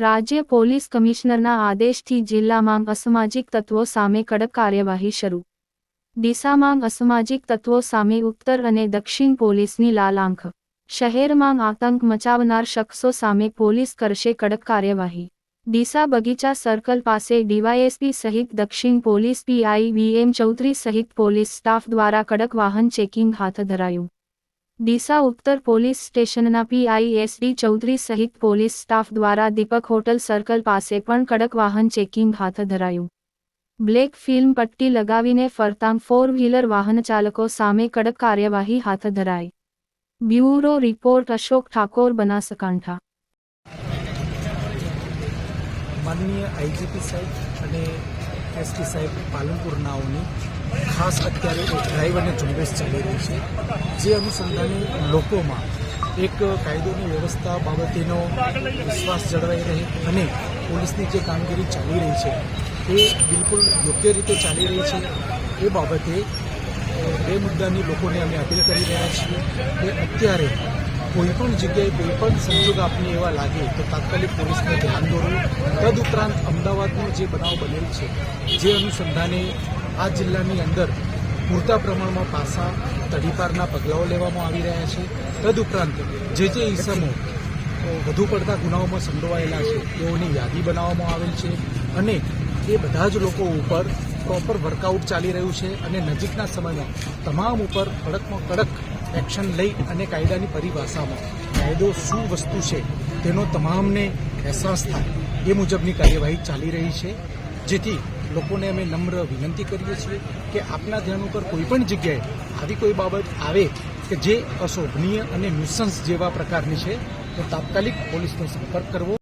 રાજ્ય પોલીસ કમિશનરના આદેશથી જિલ્લામાં અસામાજિક તત્વો સામે કડક કાર્યવાહી શરૂ. ડીસામાં અસામાજિક તત્વો સામે ઉત્તર અને દક્ષિણ પોલીસની લાલ આંખ શહેરમાં આતંક મચાવનાર શખ્સો સામે પોલીસ કરશે કડક કાર્યવાહી. ડીસા બગીચા સર્કલ પાસે ડીવાયએસપી સહિત દક્ષિણ પોલીસ પીઆઈ વીએમ ચૌધરી સહિત પોલીસ સ્ટાફ દ્વારા કડક વાહન ચેકિંગ હાથ ધરાયું. ડીસા ઉત્તર પોલીસ સ્ટેશનના પીઆઈએસડી ચૌધરી સહિત પોલીસ સ્ટાફ દ્વારા દીપક હોટલ સર્કલ પાસે પણ કડક વાહન ચેકિંગ હાથ ધરાયું. બ્લેક ફિલ્મ પટ્ટી લગાવીને ફરતા ફોર વ્હીલર વાહન ચાલકો સામે કડક કાર્યવાહી હાથ ધરાઈ. Bureau report Ashok Thakor Banaskantha. માનનીય આઈજીપી સાહેબ અને એસપી સાહેબ પાલનપુરનાઓની ખાસ અત્યારે એક ડ્રાઈવ અને ઝુંબેશ ચાલી રહી છે. જે અનુસંધાને લોકોમાં એક કાયદોની વ્યવસ્થા બાબતેનો વિશ્વાસ જળવાઈ રહે અને પોલીસની જે કામગીરી ચાલી રહી છે, એ બિલકુલ યોગ્ય રીતે ચાલી રહી છે. એ બાબતે બે મુદ્દાની લોકોને અમે અપીલ કરી રહ્યા છીએ કે અત્યારે કોઈ પણ જગ્યાએ કોઈપણ સંજોગ આપને એવા લાગે તો તાત્કાલિક પોલીસને ધ્યાન દોરવું તદુપરાંત અમદાવાદનો જે બનાવ બનેલ છે, જે અનુસંધાને આ જિલ્લાની અંદર પૂરતા પ્રમાણમાં પાસા તડીપારના પગલાઓ લેવામાં આવી રહ્યા છે. તદુપરાંત જે જે ઈસમો વધુ પડતા ગુનાઓમાં સંડોવાયેલા છે, તેઓની યાદી બનાવવામાં આવેલ છે અને એ બધા જ લોકો ઉપર પ્રોપર વર્કઆઉટ ચાલી રહ્યું છે અને નજીકના સમયમાં તમામ ઉપર કડકમાં કડક એક્શન લઈ અને કાયદાની પરિભાષામાં કાયદો શું વસ્તુ છે, તેનો તમામને અહેસાસ થાય. એ મુજબની કાર્યવાહી ચાલી રહી છે. જેથી લોકોને અમે નમ્ર વિનંતી કરીએ છીએ કે આપના ધ્યાન ઉપર કોઈપણ જગ્યાએ આવી કોઈ બાબત આવે કે જે અશોભનીય અને ન્યુસન્સ જેવા પ્રકારની છે, તો તાત્કાલિક પોલીસનો સંપર્ક કરવો.